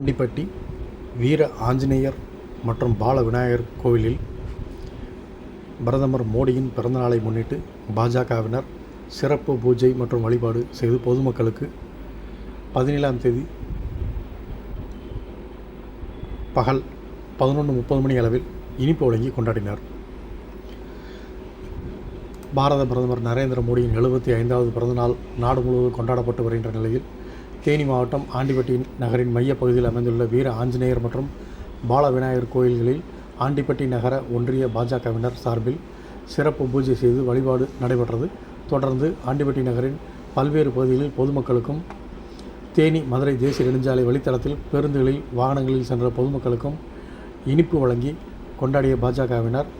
ஆண்டிப்பட்டி வீர ஆஞ்சநேயர் மற்றும் பால விநாயகர் கோவிலில் பிரதமர் மோடியின் பிறந்தநாளை முன்னிட்டு பாஜகவினர் சிறப்பு பூஜை மற்றும் வழிபாடு செய்து பொதுமக்களுக்கு பதினேழாம் தேதி பகல் பதினொன்று முப்பது மணி அளவில் இனிப்பு வழங்கி கொண்டாடினார். பாரத பிரதமர் நரேந்திர மோடியின் எழுபத்தி ஐந்தாவது பிறந்தநாள் நாடு முழுவதும் கொண்டாடப்பட்டு வருகின்ற நிலையில் தேனி மாவட்டம் ஆண்டிப்பட்டி நகரின் மையப்பகுதியில் அமைந்துள்ள வீர ஆஞ்சநேயர் மற்றும் பால விநாயகர் கோயில்களில் ஆண்டிப்பட்டி நகர ஒன்றிய பாஜகவினர் சார்பில் சிறப்பு பூஜை செய்து வழிபாடு நடைபெற்றது. தொடர்ந்து ஆண்டிப்பட்டி நகரின் பல்வேறு பகுதிகளில் பொதுமக்களுக்கும் தேனி மதுரை தேசிய நெடுஞ்சாலை வழித்தடத்தில் பேருந்துகளில் வாகனங்களில் சென்ற பொதுமக்களுக்கும் இனிப்பு வழங்கி கொண்டாடிய பாஜகவினர்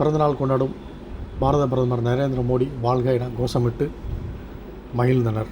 பிறந்தநாள் கொண்டாடும் பாரத பிரதமர் நரேந்திர மோடி வாழ்க என கோஷமிட்டு மகிழ்ந்தனர்.